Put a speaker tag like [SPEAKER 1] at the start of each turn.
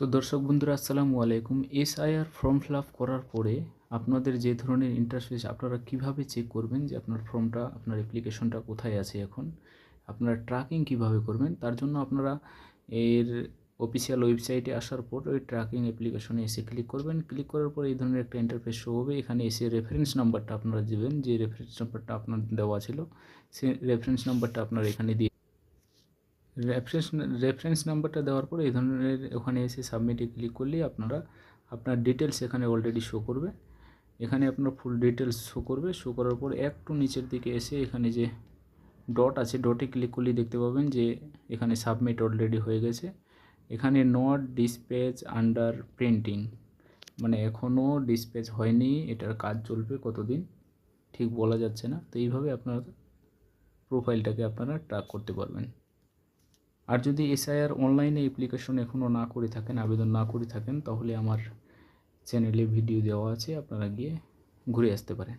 [SPEAKER 1] তো দর্শক বন্ধুরা, আসসালামু আলাইকুম। এসআইআর ফর্ম ফিল আপ করার পরে আপনাদের যে ধরনের ইন্টারফেস আপনারা কীভাবে চেক করবেন যে আপনার ফর্মটা আপনার অ্যাপ্লিকেশনটা কোথায় আছে এখন? আপনারা ট্র্যাকিং কীভাবে করবেন? তার জন্য আপনারা এর অফিসিয়াল ওয়েবসাইটে আসার পর ওই ট্র্যাকিং অ্যাপ্লিকেশনে এসে ক্লিক করবেন। ক্লিক করার পর এই ধরনের একটা ইন্টারফেস শো হবে। এখানে এসে রেফারেন্স নাম্বারটা আপনারা দেবেন। যে রেফারেন্স নাম্বারটা আপনার দেওয়া ছিল সেই রেফারেন্স নাম্বারটা আপনারা এখানে দিয়ে রেফারেন্স রেফারেন্স নাম্বারটা দেওয়ার পরে এই ধরনের ওখানে এসে সাবমিটে ক্লিক করলেই আপনারা আপনার ডিটেলস এখানে অলরেডি শো করবে। এখানে আপনার ফুল ডিটেলস শো করবে। শো করার পর একটু নিচের দিকে এসে এখানে যে ডট আছে ডটে ক্লিক করলেই দেখতে পাবেন যে এখানে সাবমিট অলরেডি হয়ে গেছে। এখানে নট ডিসপ্যাচ আন্ডার প্রিন্টিং মানে এখনও ডিসপ্যাচ হয়নি, এটার কাজ চলবে কতদিন, ঠিক বলা যাচ্ছে না। তো এইভাবে আপনার প্রোফাইলটাকে আপনারা ট্র্যাক করতে পারবেন। আর যদি এসআইআর অনলাইনে অ্যাপ্লিকেশন এখনও না করে থাকেন, আবেদন না করে থাকেন, তাহলে আমার চ্যানেলে ভিডিও দেওয়া আছে, আপনারা গিয়ে ঘুরে আসতে পারেন।